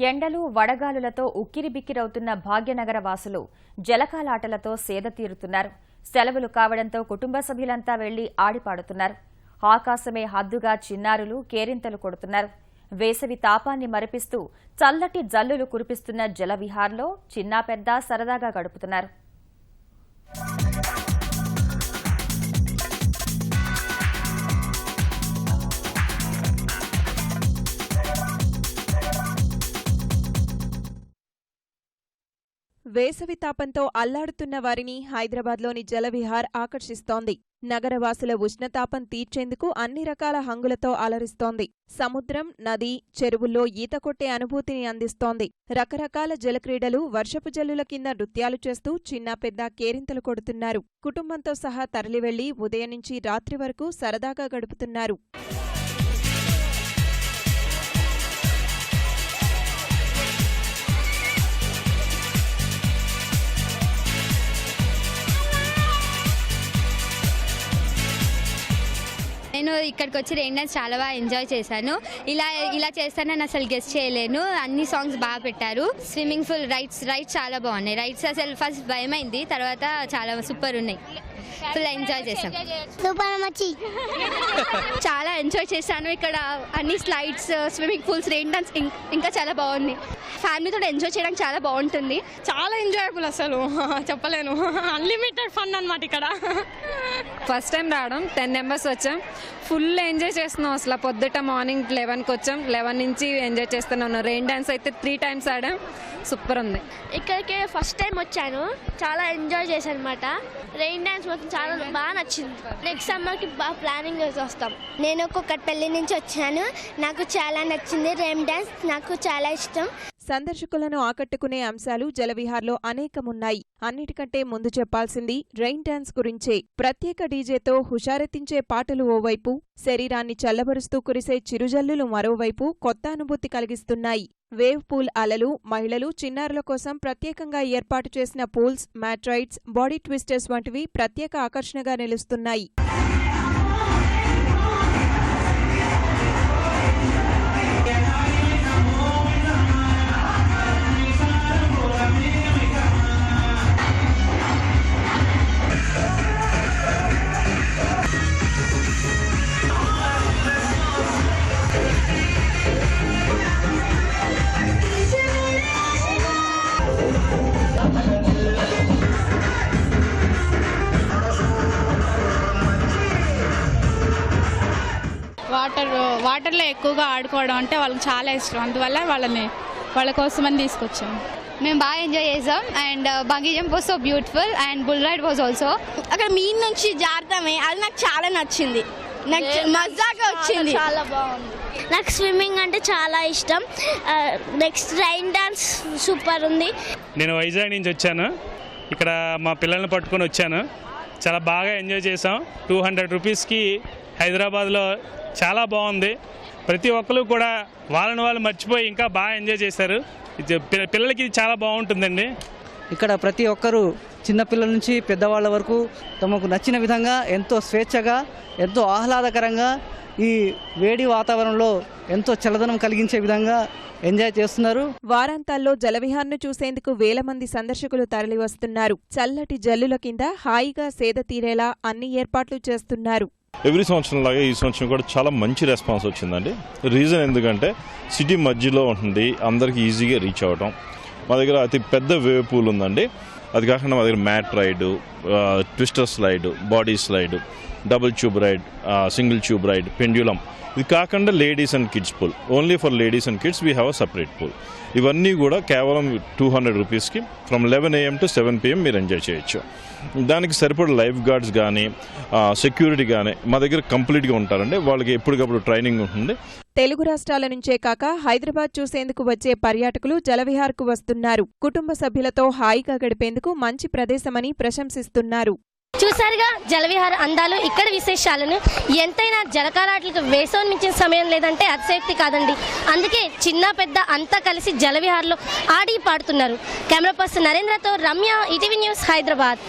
ఎండలు వడగాలులతో ఉక్కిరిబిక్కిరవుతున్న భాగ్యనగర వాసులు జలకాలాటలతో సేద తీరుతున్నారు సెలవులు కావడంతో కుటుంబ సభ్యులంతా వెళ్ళి ఆడిపాడుతున్నారు. ఆకాశమే హద్దుగా చిన్నారులు కేరింతలు కొడుతున్నారు. వేసవి తాపాన్ని మరిపిస్తూ చల్లటి జల్లులు కురిపిస్తున్న జలవిహార్లో చిన్నా పెద్ద సరదాగా గడుపుతున్నారు. వేసవి తాపంతో అల్లాడుతున్న వారిని హైదరాబాద్లోని జలవిహార్ ఆకర్షిస్తోంది. నగరవాసుల ఉష్ణతాపం తీర్చేందుకు అన్ని రకాల హంగులతో అలరిస్తోంది. సముద్రం నది చెరువుల్లో ఈత కొట్టే అనుభూతిని అందిస్తోంది. రకరకాల జలక్రీడలు వర్షపు జల్లుల కింద నృత్యాలు చేస్తూ చిన్న పెద్ద కేరింతలు కొడుతున్నారు. కుటుంబంతో సహా తరలివెళ్ళి ఉదయం నుంచి రాత్రి వరకు సరదాగా గడుపుతున్నారు. ఇక్కడికి వచ్చి రెయిన్ డాన్స్ చాలా బాగా ఎంజాయ్ చేశాను. ఇలా ఇలా చేస్తానని అసలు గెస్ట్ చేయలేను. అన్ని సాంగ్స్ బాగా పెట్టారు. స్విమ్మింగ్ పూల్ రైడ్స్ రైడ్స్ చాలా బాగున్నాయి. రైడ్స్ అసలు ఫస్ట్ భయమైంది తర్వాత చాలా సూపర్ ఉన్నాయి. ఫుల్ ఎంజాయ్ చేసాం సూపర్ మచ్చి. చాలా ఎంజాయ్ చేశాను. ఇక్కడ అన్ని slides swimming pools rain dance ఇంకా చాలా బాగుంది. ఫ్యామిలీతో ఎంజాయ్ చేయడానికి చాలా బాగుంటుంది. చాలా ఎంజాయబుల్ అసలు. చెప్పలేను. అన్లిమిటెడ్ ఫన్ అన్నమాట ఇక్కడ. ఫస్ట్ టైం రావడం టెన్ మెంబర్స్ వచ్చాం. ఫుల్ ఎంజాయ్ చేస్తున్నాం అసలు. పొద్దుట మార్నింగ్ లెవెన్కి వచ్చాం. లెవెన్ నుంచి ఎంజాయ్ చేస్తూనే ఉన్నాం రెయిన్ డాన్స్ అయితే త్రీ టైమ్స్ ఆడాం. సూపర్ ఉంది. ఇక్కడికి ఫస్ట్ టైం వచ్చాను. చాలా ఎంజాయ్ చేశాను అనమాట రెయిన్ డాన్స్ మొత్తం చాలా బాగా నచ్చింది. నెక్స్ట్ సమ్మర్కి బాగా ప్లానింగ్ చేసి వస్తాం. నేను కుక్కట్పల్లి నుంచి వచ్చాను. నాకు చాలా నచ్చింది రెయిన్ డాన్స్ నాకు చాలా ఇష్టం. సందర్శకులను ఆకట్టుకునే అంశాలు జలవిహార్లో అనేకమున్నాయి. అన్నిటికంటే ముందు చెప్పాల్సింది రెయిన్ డాన్స్ గురించే. ప్రత్యేక డీజేతో హుషారెత్తించే పాటలు ఓవైపు శరీరాన్ని చల్లబరుస్తూ కురిసే చిరుజల్లులు మరోవైపు కొత్త అనుభూతి కలిగిస్తున్నాయి. వేవ్ పూల్ అలలు మహిళలు చిన్నారుల కోసం ప్రత్యేకంగా ఏర్పాటు చేసిన పూల్స్ మ్యాట్రైడ్స్ బాడీ ట్విస్టర్స్ వంటివి ప్రత్యేక ఆకర్షణగా నిలుస్తున్నాయి. వాటర్ వాటర్లో ఎక్కువగా ఆడుకోవడం అంటే వాళ్ళకి చాలా ఇష్టం. అందువల్ల వాళ్ళని వాళ్ళ కోసమని తీసుకొచ్చాం మేము బాగా ఎంజాయ్ చేసాం. And bungee jump was so beautiful and bull ride was also అక్కడ మీ నుంచి జారుతామే అది నాకు చాలా నచ్చింది. నాకు మజాగా వచ్చింది. చాలా బాగుంది. నాకు స్విమ్మింగ్ అంటే చాలా ఇష్టం. నెక్స్ట్ రైన్ డాన్స్ సూపర్ ఉంది. నేను వైజాగ్ నుంచి వచ్చాను. ఇక్కడ మా పిల్లల్ని పట్టుకొని వచ్చాను. చాలా బాగా ఎంజాయ్ చేసాం టూ హండ్రెడ్ రూపీస్కి హైదరాబాద్లో చాలా బాగుంది. ప్రతి ఒక్కరు కూడా వాళ్ళని వాళ్ళు మర్చిపోయి ఇంకా బాగా ఎంజాయ్ చేశారు. పిల్లలకి చాలా బాగుంటుందండి. ఇక్కడ ప్రతి ఒక్కరూ చిన్నపిల్లల నుంచి పెద్దవాళ్ళ వరకు తమకు నచ్చిన విధంగా ఎంతో స్వేచ్ఛగా ఎంతో ఆహ్లాదకరంగా ఈ వేడి వాతావరణంలో ఎంతో చల్లదనం కలిగించే విధంగా ఎంజాయ్ చేస్తున్నారు. వారాంతాల్లో జలవిహార్ను చూసేందుకు వేల మంది సందర్శకులు తరలివస్తున్నారు. చల్లటి జల్లుల కింద హాయిగా సేద తీరేలా అన్ని ఏర్పాట్లు చేస్తున్నారు. ఎవ్రీ సంవత్సరం లాగా ఈ సంవత్సరం కూడా చాలా మంచి రెస్పాన్స్ వచ్చిందండి. రీజన్ ఎందుకంటే సిటీ మధ్యలో ఉంటుంది. అందరికీ ఈజీగా రీచ్ అవ్వటం. మా దగ్గర అతి పెద్ద వేవ్ పూల్ ఉందండి. అది కాకుండా మా దగ్గర mat ride twister slide body slide double tube ride single tube ride pendulum. ఇది కాకుండా ladies and kids pool. Only for ladies and kids we have a separate pool ఇవన్నీ కూడా కేవలం టూ హండ్రెడ్ రూపీస్కి from eleven AM to seven PM మీరు enjoy చేయొచ్చు. దానికి సరిపడే లైఫ్ గార్డ్స్ కానీ సెక్యూరిటీ కానీ మా దగ్గర కంప్లీట్గా ఉంటారండి. వాళ్ళకి ఎప్పటికప్పుడు ట్రైనింగ్ ఉంటుంది. తెలుగు రాష్ట్రాల నుంచే కాక హైదరాబాద్ చూసేందుకు వచ్చే పర్యాటకులు జలవిహార్కు వస్తున్నారు. కుటుంబ సభ్యులతో హాయిగా గడిపేందుకు మంచి ప్రదేశమని ప్రశంసిస్తున్నారు. చూసారుగా జలవిహార అందాలు ఇక్కడ విశేషాలను ఎంతైనా జలకారాట్లకు వేసవి సమయం లేదంటే అతిశక్తి కాదండి. అందుకే చిన్న పెద్ద అంతా కలిసి జలవిహార్లో ఆడి పాడుతున్నారు. కెమెరా పర్సన్ నరేంద్రతో రమ్య ఈటీవీ న్యూస్ హైదరాబాద్.